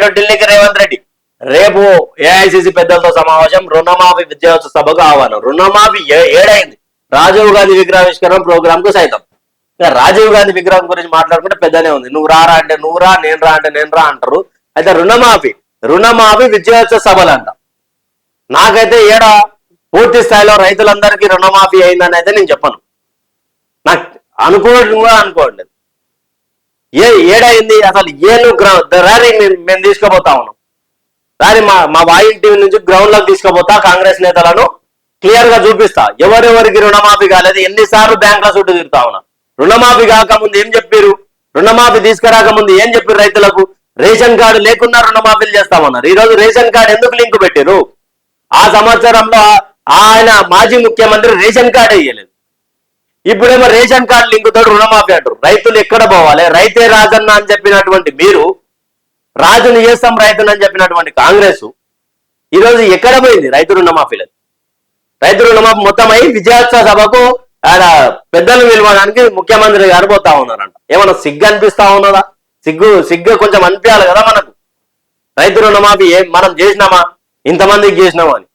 నేడు ఢిల్లీకి రేవంత్ రెడ్డి. రేపు ఏఐసిసి పెద్దలతో సమావేశం రుణమాఫీ విద్యార్థి సభకు ఆహ్వానం. రుణమాఫీ ఏడైంది? రాజీవ్ గాంధీ విగ్రహావిష్కరణ ప్రోగ్రామ్కు సైతం రాజీవ్ గాంధీ విగ్రహం గురించి మాట్లాడుకుంటే పెద్దనే ఉంది. నువ్వు రారా అంటే నువ్వు రా నేను రా అంటే నేను రా అంటారు. అయితే రుణమాఫీ రుణమాఫీ విద్యార్థి సభలు అంట నాకైతే ఏడ పూర్తి స్థాయిలో రైతులందరికీ రుణమాఫీ అయిందని అయితే నేను చెప్పను. నాకు అనుకోవడం కూడా అనుకోండి. ఏ ఏడైంది? అసలు ఏను గ్రౌండ్ ర్యాలీ మేము తీసుకుపోతా ఉన్నాం. ర్యాలీ మా మా వాయిల్ టీవీ నుంచి గ్రౌండ్లోకి తీసుకుపోతా కాంగ్రెస్ నేతలను క్లియర్గా చూపిస్తా. ఎవరెవరికి రుణమాఫీ కాలేదు ఎన్నిసార్లు బ్యాంకుల చుట్టూ తిరుగుతా ఉన్నా. రుణమాఫీ కాకముందు ఏం చెప్పారు రుణమాఫీ తీసుకురాకముందు ఏం చెప్పారు రైతులకు? రేషన్ కార్డు లేకుండా రుణమాఫీలు చేస్తామన్నారు ఈ రోజు రేషన్ కార్డు ఎందుకు లింక్ పెట్టారు ఆ సంవత్సరంలో ఆయన మాజీ ముఖ్యమంత్రి రేషన్ కార్డు వేయలేదు. ఇప్పుడేమో రేషన్ కార్డు లింక్ తోటి రుణమాఫీ అంటారు. రైతులు ఎక్కడ పోవాలి? రైతే రాజన్న అని చెప్పినటువంటి మీరు రాజుని చేస్తాం రైతుని అని చెప్పినటువంటి కాంగ్రెస్ ఈ రోజు ఎక్కడ పోయింది రైతు రుణమాఫీలేదు? రైతు రుణమాఫీ మొత్తం అయి విజయోత్సవ సభకు ఆయన పెద్దలు పిలవడానికి ముఖ్యమంత్రి గారు పోతా ఉన్నారంట. ఏమన్నా సిగ్గు అనిపిస్తా ఉన్నదా? సిగ్గు సిగ్గు కొంచెం అనిపించాలి కదా మనకు. రైతు రుణమాఫీ ఏం మనం చేసినామా? ఇంతమందికి చేసినామా అని.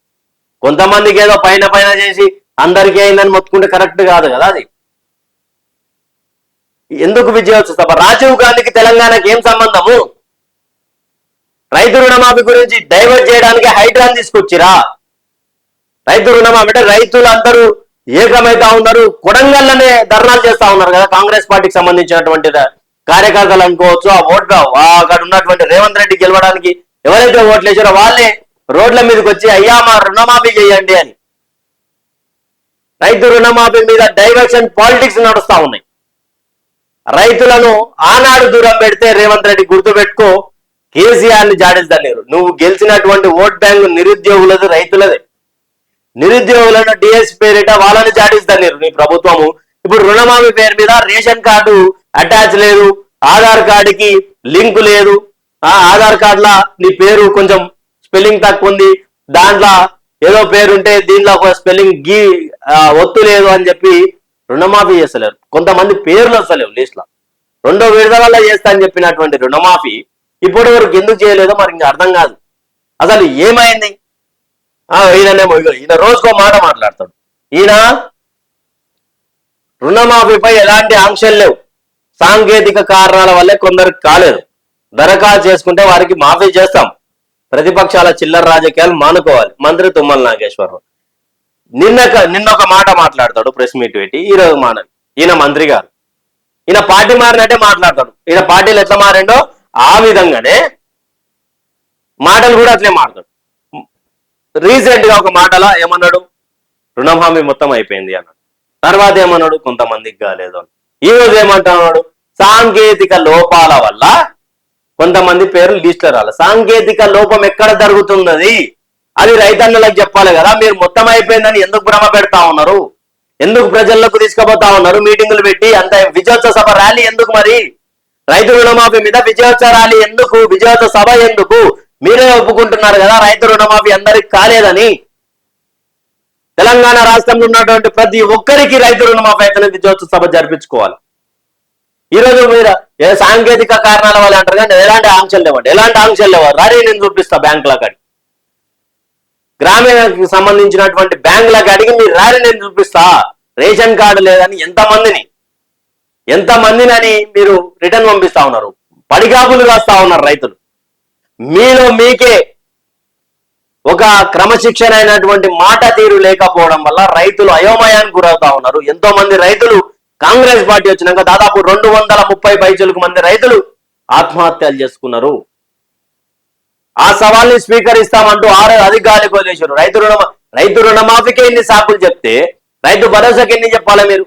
కొంతమందికి ఏదో పైన పైన చేసి అందరికీ అయిందని మొత్తుకుంటే కరెక్ట్ కాదు కదా అది? ఎందుకు విజయోత్సవ సభ రాజీవ్ గాంధీకి తెలంగాణకి ఏం సంబంధము? రైతు రుణమాఫీ గురించి డైవర్ట్ చేయడానికి హైడ్రాన్ తీసుకొచ్చిరా? రైతు రుణమాఫీ అంటే రైతులందరూ ఏకమైతా ఉన్నారు కొడంగల్లోనే ధర్నాలు చేస్తా ఉన్నారు కదా కాంగ్రెస్ పార్టీకి సంబంధించినటువంటి కార్యకర్తలు అనుకోవచ్చు ఆ ఓట్లు అక్కడ ఉన్నటువంటి రేవంత్ రెడ్డి గెలవడానికి ఎవరైతే ఓట్లు వేసారో వాళ్ళే రోడ్ల మీదకి వచ్చి అయ్యా మా రుణమాఫీ చేయండి అని. రైతు రుణమాఫీ మీద డైవర్షన్ పాలిటిక్స్ నడుస్తా ఉన్నాయి రైతులను ఆనాడు దూరం పెడితే రేవంత్ రెడ్డి గుర్తుపెట్టుకో కేసీఆర్ని జాడిద్దలేరు నువ్వు గెలిచినటువంటి ఓట్ బ్యాంక్ నిరుద్యోగులది రైతులదే. నిరుద్యోగులను డిఎస్ పేరిట వాళ్ళని జాడిద్దలేరు నీ ప్రభుత్వము. ఇప్పుడు రుణమాఫీ పేరు మీద రేషన్ కార్డు అటాచ్ లేదు ఆధార్ కార్డుకి లింక్ లేదు. ఆ ఆధార్ కార్డులా నీ పేరు కొంచెం స్పెల్లింగ్ తక్కువ ఉంది. దాంట్లో ఏదో పేరుంటే దీనిలో దీంట్లో ఒక స్పెల్లింగ్ గీ ఒత్తు లేదు అని చెప్పి రుణమాఫీ చేస్తలేరు. కొంతమంది పేర్లు వస్తలేవు లిస్ట్లో రెండో విడుదలలో చేస్తా అని చెప్పినటువంటి రుణమాఫీ ఇప్పటి వరకు ఎందుకు చేయలేదో మరి ఇంకా అర్థం కాదు. అసలు ఏమైంది? ఆ, ఈయననేమో ఈయన రోజుకో మాట మాట్లాడతాడు. ఈయన రుణమాఫీపై ఎలాంటి ఆంక్షలు లేవు. సాంకేతిక కారణాల వల్లే కొందరికి కాలేదు దరఖాస్తు చేసుకుంటే వారికి మాఫీ చేస్తాం. ప్రతిపక్షాల చిల్లర రాజకీయాలు మానుకోవాలి. మంత్రి తుమ్మల నాగేశ్వరరావు. నిన్న నిన్న ఒక మాట మాట్లాడతాడు ప్రెస్ మీట్ పెట్టి. ఈ రోజు మాట ఈయన మంత్రి గారు. ఈయన పార్టీ మారినట్టే మాట్లాడతాడు. ఈయన పార్టీలు ఎట్లా మారిండో ఆ విధంగానే మాటలు కూడా అట్లే మాట్లాడు రీసెంట్గా ఒక మాటలా ఏమన్నాడు? హామీ మొత్తం అయిపోయింది అన్నాడు. తర్వాత ఏమన్నాడు? కొంతమందికి కాలేదు అని ఈ రోజు ఏమంటున్నాడు? సాంకేతిక లోపాల వల్ల కొంతమంది పేర్లు లిస్టులో రాలి. సాంకేతిక లోపం ఎక్కడ జరుగుతున్నది? అది రైతన్నలకు చెప్పాలి కదా. మీరు మొత్తం అయిపోయిందని ఎందుకు భ్రమ పెడతా ఉన్నారు? ఎందుకు ప్రజల్లోకి తీసుకుపోతా ఉన్నారు? మీటింగులు పెట్టి అంత విజయోత్సవ సభ ర్యాలీ ఎందుకు మరి? రైతు రుణమాఫీ మీద విజయోత్సవ ర్యాలీ ఎందుకు? విజయోత్సవ సభ ఎందుకు? మీరే ఒప్పుకుంటున్నారు కదా రైతు రుణమాఫీ అందరికి కాలేదని. తెలంగాణ రాష్ట్రంలో ఉన్నటువంటి ప్రతి ఒక్కరికి రైతు రుణమాఫీ అయితే విజయోత్సవ సభ జరిపించుకోవాలి. ఈరోజు మీరు ఏ సాంకేతిక కారణాల వల్ల అంటారు కానీ ఎలాంటి ఆంక్షలు లేవండి. ఎలాంటి ఆంక్షలు లేవారు రారీ నేను చూపిస్తా బ్యాంకుల కాడి గ్రామీణకి సంబంధించినటువంటి బ్యాంకుల కాడికి మీరు రారీ నేను చూపిస్తా. రేషన్ కార్డు లేదని ఎంత మందిని ఎంత మందిని అని మీరు రిటర్న్ పంపిస్తా ఉన్నారు. పడిగాపులు కాస్తా ఉన్నారు రైతులు. మీలో మీకే ఒక క్రమశిక్షణ అయినటువంటి మాట తీరు లేకపోవడం వల్ల రైతులు అయోమయానికి గురవుతా ఉన్నారు. ఎంతో మంది రైతులు కాంగ్రెస్ పార్టీ వచ్చినాక దాదాపు రెండు వందల ముప్పై బైజులకు మంది రైతులు ఆత్మహత్యలు చేసుకున్నారు. ఆ సవాల్ని స్వీకరిస్తామంటూ ఆరు అధికారులు వదిలేశారు రైతు రుణ రైతు రుణమాఫీకే ఎన్ని సాకులు చెప్తే రైతు భరోసాకి ఎన్ని చెప్పాలా మీరు?